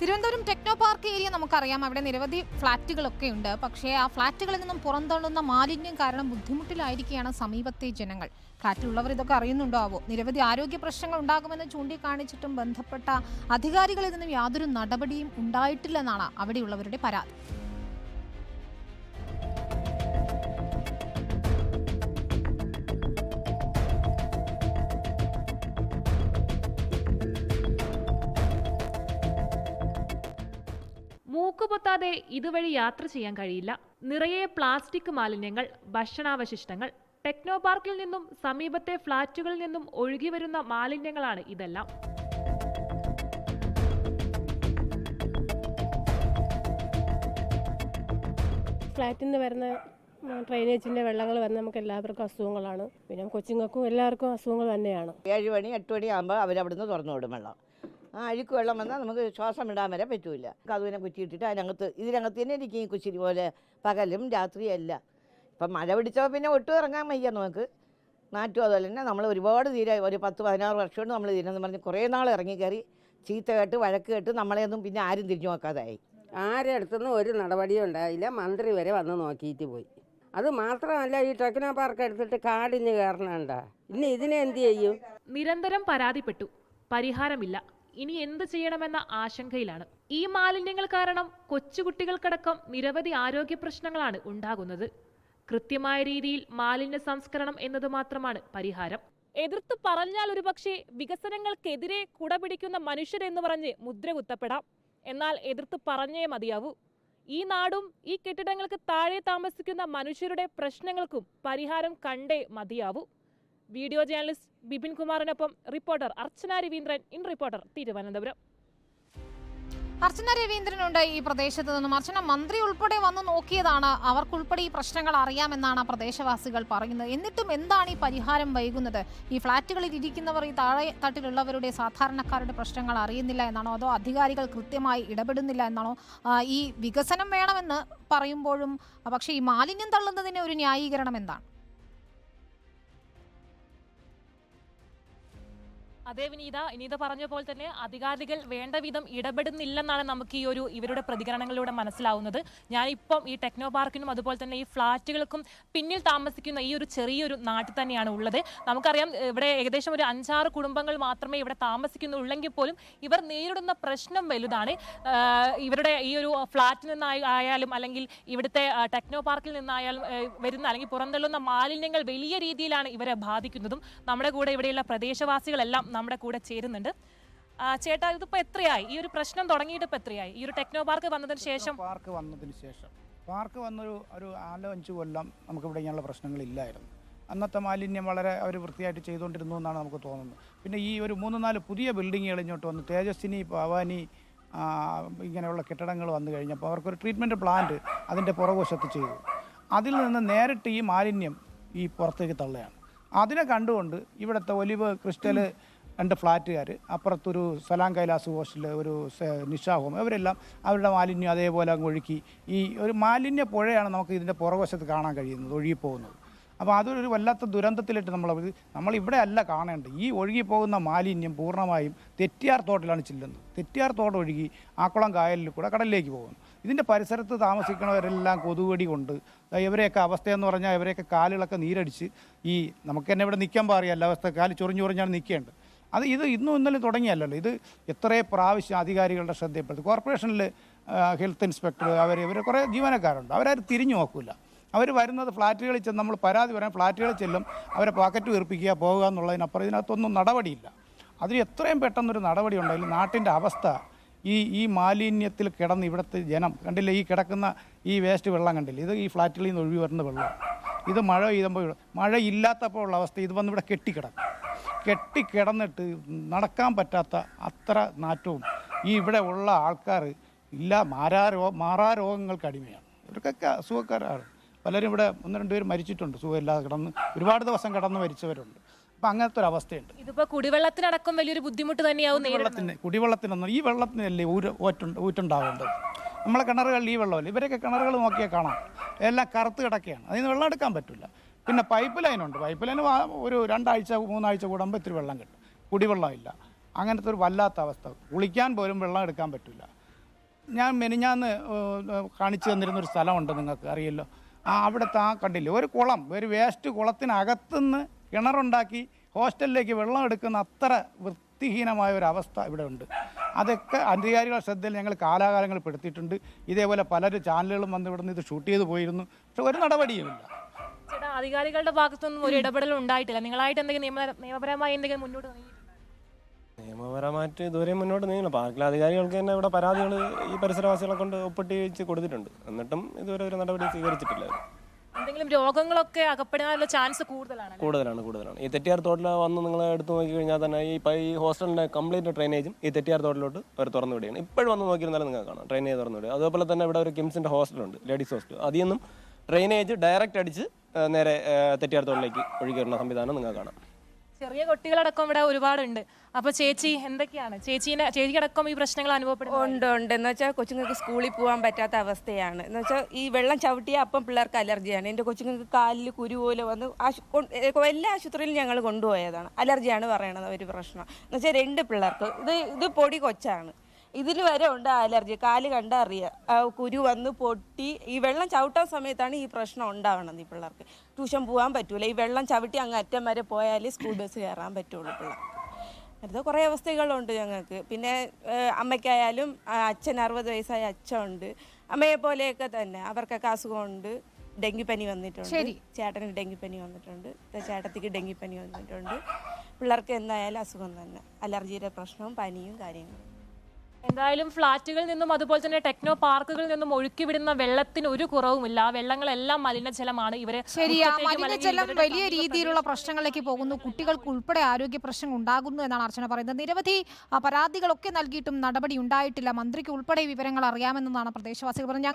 Thiruvananthapuram techno park area നമുക്കറിയാം. അവിടെ നിരവധി ഫ്ളാറ്റുകളൊക്കെ ഉണ്ട്. പക്ഷേ ആ ഫ്ളാറ്റുകളിൽ നിന്നും പുറന്തള്ളുന്ന മാലിന്യം കാരണം ബുദ്ധിമുട്ടിലായിരിക്കുകയാണ് സമീപത്തെ ജനങ്ങൾ. ഫ്ളാറ്റിലുള്ളവർ ഇതൊക്കെ അറിയുന്നുണ്ടാവോ? നിരവധി ആരോഗ്യ പ്രശ്നങ്ങൾ ഉണ്ടാകുമെന്ന് ചൂണ്ടിക്കാണിച്ചിട്ടും ബന്ധപ്പെട്ട അധികാരികളിൽ നിന്നും യാതൊരു നടപടിയും ഉണ്ടായിട്ടില്ലെന്നാണ് അവിടെയുള്ളവരുടെ പരാതി. മൂക്കുപൊത്താതെ ഇതുവഴി യാത്ര ചെയ്യാൻ കഴിയില്ല. നിറയെ പ്ലാസ്റ്റിക് മാലിന്യങ്ങൾ ഭക്ഷണാവശിഷ്ടങ്ങൾ ടെക്നോ പാർക്കിൽ നിന്നും സമീപത്തെ ഫ്ളാറ്റുകളിൽ നിന്നും ഒഴുകി വരുന്ന മാലിന്യങ്ങളാണ് ഇതെല്ലാം. ഫ്ലാറ്റിൽ നിന്ന് വരുന്ന ഡ്രൈനേജിന്റെ വെള്ളങ്ങൾ വന്ന് നമുക്ക് എല്ലാവർക്കും അസുഖങ്ങളാണ്. പിന്നെ കൊച്ചുങ്ങൾക്കും എല്ലാവർക്കും അസുഖങ്ങൾ തന്നെയാണ്. ഏഴ് മണി എട്ട് മണി ആകുമ്പോൾ അവരവിടുന്ന് തുറന്നു വിടും വെള്ളം. ആ അഴുക്ക് വെള്ളം വന്നാൽ നമുക്ക് ശ്വാസം ഇടാൻ വരെ പറ്റൂല. കതുവിനെ കുറ്റിയിട്ടിട്ട് അതിനകത്ത് ഇതിനകത്ത് തന്നെ ഇരിക്കും ഈ കുച്ചിരി പോലെ പകലും രാത്രിയും അല്ല ഇപ്പം മഴ പിടിച്ചപ്പോൾ പിന്നെ ഒട്ടും ഇറങ്ങാൻ വയ്യ നമുക്ക്. നാറ്റും അതുപോലെ തന്നെ നമ്മൾ ഒരുപാട് തീരെ ഒരു പത്ത് പതിനാറ് വർഷമുണ്ട് കൊണ്ട് നമ്മൾ തീരെന്ന് പറഞ്ഞ് കുറേ നാൾ ഇറങ്ങി കയറി ചീത്ത കേട്ട് വഴക്ക് കേട്ട് നമ്മളെയൊന്നും പിന്നെ ആരും തിരിഞ്ഞു നോക്കാതായി. ആരുടെ അടുത്തുനിന്നും ഒരു നടപടിയും ഉണ്ടായില്ല. മന്ത്രി വരെ വന്ന് നോക്കിയിട്ട് പോയി. അത് മാത്രമല്ല ഈ ടെക്നോ പാർക്ക് എടുത്തിട്ട് കാടിഞ്ഞ് കയറണണ്ട ഇനി ഇതിനെ എന്ത് ചെയ്യും? നിരന്തരം പരാതിപ്പെട്ടു. പരിഹാരമില്ല. ഇനി എന്ത് ചെയ്യണമെന്ന ആശങ്കയിലാണ്. ഈ മാലിന്യങ്ങൾ കാരണം കൊച്ചുകുട്ടികൾക്കടക്കം നിരവധി ആരോഗ്യ പ്രശ്നങ്ങളാണ് ഉണ്ടാകുന്നത്. കൃത്യമായ രീതിയിൽ മാലിന്യ സംസ്കരണം എന്നത് മാത്രമാണ് പരിഹാരം. എതിർത്ത് പറഞ്ഞാൽ ഒരുപക്ഷെ വികസനങ്ങൾക്കെതിരെ കുടപിടിക്കുന്ന മനുഷ്യരെന്ന് പറഞ്ഞ് മുദ്ര കുത്തപ്പെടാം. എന്നാൽ എതിർത്ത് പറഞ്ഞേ മതിയാവൂ. ഈ നാടും ഈ കെട്ടിടങ്ങൾക്ക് താഴെ താമസിക്കുന്ന മനുഷ്യരുടെ പ്രശ്നങ്ങൾക്കും പരിഹാരം കണ്ടേ മതിയാവൂ. Video journalist Bipin കുമാറിനൊപ്പം reporter Archana Raveendran in reporter Thiruvananthapuram. Archana രവീന്ദ്രനുണ്ട് ഈ പ്രദേശത്ത് നിന്നും. അർച്ചന മന്ത്രി ഉൾപ്പെടെ വന്ന് നോക്കിയതാണ് അവർക്കുൾപ്പെടെ ഈ പ്രശ്നങ്ങൾ അറിയാമെന്നാണ് പ്രദേശവാസികൾ പറയുന്നത്. എന്നിട്ടും എന്താണ് ഈ പരിഹാരം വൈകുന്നത്? ഈ ഫ്ളാറ്റുകളിൽ ഇരിക്കുന്നവർ ഈ താഴെ തട്ടിലുള്ളവരുടെ സാധാരണക്കാരുടെ പ്രശ്നങ്ങൾ അറിയുന്നില്ല എന്നാണോ? അതോ അധികാരികൾ കൃത്യമായി ഇടപെടുന്നില്ല എന്നാണോ? ഈ വികസനം വേണമെന്ന് പറയുമ്പോഴും പക്ഷേ ഈ മാലിന്യം തള്ളുന്നതിന് ഒരു ന്യായീകരണം എന്താണ്? അതേ വിനീത വിനീത പറഞ്ഞ പോലെ തന്നെ അധികാരികൾ വേണ്ട വിധം ഇടപെടുന്നില്ലെന്നാണ് നമുക്ക് ഈ ഒരു ഇവരുടെ പ്രതികരണങ്ങളിലൂടെ മനസ്സിലാവുന്നത്. ഞാനിപ്പം ഈ ടെക്നോ പാർക്കിനും അതുപോലെ തന്നെ ഈ ഫ്ളാറ്റുകൾക്കും പിന്നിൽ താമസിക്കുന്ന ഈ ഒരു ചെറിയൊരു നാട്ടിൽ തന്നെയാണ് ഉള്ളത്. നമുക്കറിയാം ഇവിടെ ഏകദേശം ഒരു അഞ്ചാറ് കുടുംബങ്ങൾ മാത്രമേ ഇവിടെ താമസിക്കുന്നുള്ളെങ്കിൽ പോലും ഇവർ നേരിടുന്ന പ്രശ്നം വലുതാണ്. ഇവരുടെ ഈ ഒരു ഫ്ളാറ്റിൽ നിന്നായി ആയാലും അല്ലെങ്കിൽ ഇവിടുത്തെ ടെക്നോ പാർക്കിൽ നിന്നായാലും വരുന്ന അല്ലെങ്കിൽ പുറന്തള്ളുന്ന മാലിന്യങ്ങൾ വലിയ രീതിയിലാണ് ഇവരെ ബാധിക്കുന്നതും. നമ്മുടെ കൂടെ ഇവിടെയുള്ള പ്രദേശവാസികളെല്ലാം നമ്മുടെ കൂടെ ചേരുന്നുണ്ട്. ആ, ചേട്ടാ ഇതിപ്പോ എത്രയായി? ഈ ഒരു പ്രശ്നം തുടങ്ങിയിട്ട് ഇപ്പൊ എത്രയായി? ഈ ഒരു ടെക്നോ പാർക്ക് വന്നതിന് ശേഷം പാർക്ക് വന്നതിന് ശേഷം. പാർക്ക് വന്നൊരു ഒരു നാലോ അഞ്ച് കൊല്ലം നമുക്ക് ഇവിടെ ഇങ്ങനെയുള്ള പ്രശ്നങ്ങളില്ലായിരുന്നു. അന്നത്തെ മാലിന്യം വളരെ അവർ വൃത്തിയായിട്ട് ചെയ്തുകൊണ്ടിരുന്നു എന്നാണ് നമുക്ക് തോന്നുന്നത്. പിന്നെ ഈ ഒരു മൂന്ന് നാല് പുതിയ ബിൽഡിങ്ങുകൾ ഇങ്ങോട്ട് വന്നു. തേജസ്വിനി ഭവാനി ആ, ഇങ്ങനെയുള്ള കെട്ടിടങ്ങൾ വന്നു കഴിഞ്ഞപ്പോൾ അവർക്കൊരു ട്രീറ്റ്മെന്റ് പ്ലാന്റ് അതിന്റെ പുറകുവശത്ത് ചെയ്തു. അതിൽ നിന്ന് നേരിട്ട് ഈ മാലിന്യം ഈ പുറത്തേക്ക് തള്ളയാണ് അതിനെ കണ്ടുകൊണ്ട് ഇവിടുത്തെ ഒലിവ് ക്രിസ്റ്റൽ രണ്ട് ഫ്ലാറ്റുകാർ അപ്പുറത്തൊരു സലാം കൈലാസ് ഹോസ്റ്റൽ ഒരു നിഷ ഹോം ഇവരെല്ലാം അവരുടെ മാലിന്യം അതേപോലെ അങ്ങ് ഒഴുക്കി ഈ ഒരു മാലിന്യ പുഴയാണ് നമുക്ക് ഇതിന്റെ പുറകുവശത്ത് കാണാൻ കഴിയുന്നത് ഒഴുകിപ്പോകുന്നത്. അപ്പോൾ അതൊരു വല്ലാത്ത ദുരന്തത്തിലിട്ട് നമ്മൾ നമ്മൾ ഇവിടെ അല്ല കാണേണ്ടത്. ഈ ഒഴുകിപ്പോകുന്ന മാലിന്യം പൂർണമായും തെറ്റിയാർ തോട്ടിലാണ് ചെല്ലുന്നത്. തെറ്റിയാർ തോട് ഒഴുകി ആക്കുളം കായലിൽ കൂടെ കടലിലേക്ക് പോകുന്നു. ഇതിന്റെ പരിസരത്ത് താമസിക്കുന്നവരെല്ലാം കൊതുകടി കൊണ്ട് ഇവരെയൊക്കെ അവസ്ഥയെന്ന് പറഞ്ഞാൽ ഇവരെയൊക്കെ കാലുകളൊക്കെ നീരടിച്ച് ഈ നമുക്ക് തന്നെ ഇവിടെ നിൽക്കാൻ പാറിയല്ല അവസ്ഥ. കാൽ ചൊറിഞ്ഞു ചൊറിഞ്ഞാണ് നിൽക്കേണ്ടത് അത് ഇത് ഇന്നും ഇന്നലെ തുടങ്ങിയല്ലല്ലോ. ഇത് എത്ര പ്രാവശ്യം അധികാരികളുടെ ശ്രദ്ധയപ്പെടുത്തി കോർപ്പറേഷനിൽ ഹെൽത്ത് ഇൻസ്പെക്ടർ അവർ ഇവർ കുറേ ജീവനക്കാരുണ്ട്. അവരാരും തിരിഞ്ഞു നോക്കില്ല അവർ വരുന്നത് ഫ്ലാറ്റുകളിൽ ചെന്ന് നമ്മൾ പരാതി പറയാൻ ഫ്ലാറ്റുകളിൽ ചെല്ലും അവരെ പോക്കറ്റ് വീർപ്പിക്കുക പോകുക എന്നുള്ളതിനപ്പുറം ഇതിനകത്തൊന്നും നടപടിയില്ല. അതിൽ എത്രയും പെട്ടെന്നൊരു നടപടി ഉണ്ടെങ്കിൽ നാട്ടിന്റെ അവസ്ഥ ഈ ഈ മാലിന്യത്തിൽ കിടന്ന് ഇവിടുത്തെ ജനം കണ്ടില്ല? ഈ കിടക്കുന്ന ഈ വേസ്റ്റ് വെള്ളം കണ്ടില്ല? ഇത് ഈ ഫ്ലാറ്റുകളിൽ നിന്ന് ഒഴിവ് വരുന്ന വെള്ളം. ഇത് മഴ പെയ്യുമ്പോൾ മഴ ഇല്ലാത്തപ്പോൾ ഉള്ള അവസ്ഥ. ഇത് വന്ന് ഇവിടെ കെട്ടിക്കിടക്കും. കെട്ടിക്കിടന്നിട്ട് നടക്കാൻ പറ്റാത്ത അത്ര നാറ്റവും ഈ ഇവിടെ ഉള്ള ആൾക്കാർ ഇല്ല മാരാരോ മാറാരോഗങ്ങൾക്ക് അടിമയാണ്. ഇവർക്കൊക്കെ അസുഖക്കാരാണ്. പലരും ഇവിടെ ഒന്ന് രണ്ട് പേര് മരിച്ചിട്ടുണ്ട് സുഖമില്ലാതെ കിടന്ന് ഒരുപാട് ദിവസം കിടന്ന് മരിച്ചവരുണ്ട്. അപ്പം അങ്ങനത്തെ ഒരു അവസ്ഥയുണ്ട്. ഇതിപ്പോൾ കുടിവെള്ളത്തിനടക്കം വലിയൊരു ബുദ്ധിമുട്ട് തന്നെയാവും വെള്ളത്തിന് കുടിവെള്ളത്തിനൊന്നും ഈ വെള്ളത്തിനല്ലേ ഊര് ഊറ്റുണ്ട് ഊറ്റുണ്ടാവേണ്ടത്? നമ്മളെ കിണറുകളിൽ ഈ വെള്ളമല്ല? ഇവരൊക്കെ കിണറുകൾ നോക്കിയാൽ കാണാം. എല്ലാം കറുത്ത് കിടക്കുകയാണ് അതിൽ നിന്ന് വെള്ളം എടുക്കാൻ പറ്റില്ല. പിന്നെ പൈപ്പ് ലൈനുണ്ട് പൈപ്പ് ലൈൻ ഒരു രണ്ടാഴ്ച മൂന്നാഴ്ച കൂടുമ്പോൾ ഇത്തിരി വെള്ളം കിട്ടും. കുടിവെള്ളമില്ല. അങ്ങനത്തെ ഒരു വല്ലാത്ത അവസ്ഥ. കുളിക്കാൻ പോലും വെള്ളം എടുക്കാൻ പറ്റില്ല. ഞാൻ മെനിഞ്ഞാന്ന് കാണിച്ചു തന്നിരുന്ന ഒരു സ്ഥലമുണ്ട് നിങ്ങൾക്ക് അറിയല്ലോ. ആ അവിടുത്തെ ആ കണ്ടില്ല? ഒരു കുളം ഒരു വേസ്റ്റ് കുളത്തിനകത്തുനിന്ന് കിണറുണ്ടാക്കി ഹോസ്റ്റലിലേക്ക് വെള്ളം എടുക്കുന്ന അത്ര വൃത്തിഹീനമായ ഒരു അവസ്ഥ ഇവിടെ ഉണ്ട്. അതൊക്കെ അധികാരികളുടെ ശ്രദ്ധയിൽ ഞങ്ങൾ കാലാകാലങ്ങൾ പെടുത്തിയിട്ടുണ്ട്. ഇതേപോലെ പലരും ചാനലുകളും വന്ന് ഇവിടുന്ന് ഇത് ഷൂട്ട് ചെയ്ത് പോയിരുന്നു. പക്ഷെ ഒരു നടപടിയുമില്ല. അധികാരികളുടെ ഭാഗത്തുനിന്നും ഒരു ഇടപെടൽ ഉണ്ടായിട്ടില്ല. നിങ്ങളായിട്ട് എന്തെങ്കിലും നിയമ നിയമപരമായി എന്തെങ്കിലും മുന്നോട്ട്? നിയമപരമായിട്ട് ഇതുവരെ മുന്നോട്ട് നീങ്ങില്ല പാർക്കിലെ അധികാരികൾക്ക് തന്നെ ഇവിടെ പരാതികൾ ഈ പരിസരവാസികളെ കൊണ്ട് ഒപ്പിട്ടിച്ച് കൊടുത്തിട്ടുണ്ട്. എന്നിട്ടും ഇതുവരെ ഒരു നടപടി സ്വീകരിച്ചിട്ടില്ല. അവർ. എന്തെങ്കിലും രോഗങ്ങളൊക്കെ അകപ്പെടാനുള്ള ചാൻസ് കൂടുതലാണ് കൂടുതലാണ് കൂടുതലാണ്. ഈ തെറ്റിയാർ തോട്ടിൽ വന്ന് നിങ്ങൾ എടുത്തു നോക്കി കഴിഞ്ഞാൽ തന്നെ ഈ ഇപ്പം ഈ ഹോസ്റ്റലിന്റെ കംപ്ലീറ്റ് ഡ്രെയിനേജും ഈ തെറ്റിയാർ തോട്ടിലോട്ട് അവർ തുറന്നു വിടുകയാണ്. ഇപ്പോഴും വന്ന് നോക്കിയിരുന്നാലും നിങ്ങൾക്ക് കാണാം. ഡ്രെയിനേജ് തുറന്നു വിടുക. അതുപോലെ തന്നെ ഇവിടെ ഒരു കിംസിന്റെ ഹോസ്റ്റലുണ്ട് ലേഡീസ് ഹോസ്റ്റൽ. അതിൽ നിന്നും ഡ്രെയിനേജ് ഡയറക്റ്റ് അടിച്ച് നേരെ തെറ്റിയാർത്തോളിലേക്ക് തെറ്റിയാർ തോട്ടിലേക്ക് ഒഴുകി വരുന്ന സംവിധാനം നിങ്ങൾക്ക് കാണാം. ചെറിയ കുട്ടികളടക്കം ഇവിടെ ഒരുപാടുണ്ട്. അപ്പൊ ചേച്ചി എന്തൊക്കെയാണ്? ചേച്ചീനെ ചേച്ചിക്കടക്കം ഈ പ്രശ്നങ്ങൾ അനുഭവപ്പെടുന്നു ഉണ്ട് ഉണ്ട്. എന്ന് വെച്ചാൽ കൊച്ചുങ്ങൾക്ക് സ്കൂളിൽ പോകാൻ പറ്റാത്ത അവസ്ഥയാണ്. എന്ന് വെച്ചാൽ ഈ വെള്ളം ചവിട്ടിയാൽ അപ്പം പിള്ളേർക്ക് അലർജിയാണ്. എന്റെ കൊച്ചുങ്ങൾക്ക് കാലിൽ കുരു പോലെ വന്ന് എല്ലാ ആശുപത്രിയിലും ഞങ്ങൾ കൊണ്ടുപോയതാണ്. അലർജിയാണ് പറയണത് ഒരു പ്രശ്നം. എന്ന് വെച്ചാൽ രണ്ട് പിള്ളേർക്ക്. ഇത് ഇത് പൊടി കൊച്ചാണ്. ഇതിന് വരെ ഉണ്ട് അലർജി. കാൽ കണ്ടാൽ അറിയാം കുരു വന്ന് പൊട്ടി. ഈ വെള്ളം ചവിട്ടാൻ സമയത്താണ് ഈ പ്രശ്നം ഉണ്ടാവണത് ഈ പിള്ളേർക്ക്. ട്യൂഷൻ പോകാൻ പറ്റൂല. ഈ വെള്ളം ചവിട്ടി അങ്ങ് അറ്റം വരെ പോയാലേ സ്കൂൾ ബസ് കയറാൻ പറ്റുള്ളൂ പിള്ളേർക്ക്. അടുത്ത കുറേ അവസ്ഥകളുണ്ട് ഞങ്ങൾക്ക്. പിന്നെ അമ്മയ്ക്കായാലും അച്ഛൻ അറുപത് വയസ്സായ അച്ഛനുണ്ട്. അമ്മയെ പോലെയൊക്കെ തന്നെ. അവർക്കൊക്കെ അസുഖമുണ്ട്. ഡെങ്കിപ്പനി വന്നിട്ടുണ്ട്. ചേട്ടന് ഡെങ്കിപ്പനി വന്നിട്ടുണ്ട്. ചേട്ടത്തിക്ക് ഡെങ്കിപ്പനി വന്നിട്ടുണ്ട്. പിള്ളേർക്ക് എന്തായാലും അസുഖം തന്നെ. അലർജിയുടെ പ്രശ്നവും പനിയും കാര്യങ്ങളും. എന്തായാലും ഫ്ളാറ്റുകളിൽ നിന്നും അതുപോലെ തന്നെ ടെക്നോ പാർക്കുകളിൽ നിന്നും ഒഴുക്കി വിടുന്ന വെള്ളത്തിന് ഒരു കുറവുമില്ല. ആ വെള്ളങ്ങളെല്ലാം മലിനജലമാണ് ഇവരെ ശരി ആ മുറ്റത്തേക്കും അല്ലെങ്കിൽ മലിനജലം വലിയ രീതിയിലുള്ള പ്രശ്നങ്ങളിലേക്ക് പോകുന്നു. കുട്ടികൾക്ക് ഉൾപ്പെടെ ആരോഗ്യ പ്രശ്നങ്ങൾ ഉണ്ടാകുന്നു എന്നാണ് അർച്ചന പറയുന്നത്. നിരവധി പരാതികളൊക്കെ നൽകിയിട്ടും നടപടി ഉണ്ടായിട്ടില്ല. മന്ത്രിക്ക് ഉൾപ്പെടെ വിവരങ്ങൾ അറിയാമെന്നാണ് പ്രദേശവാസികൾ പറഞ്ഞ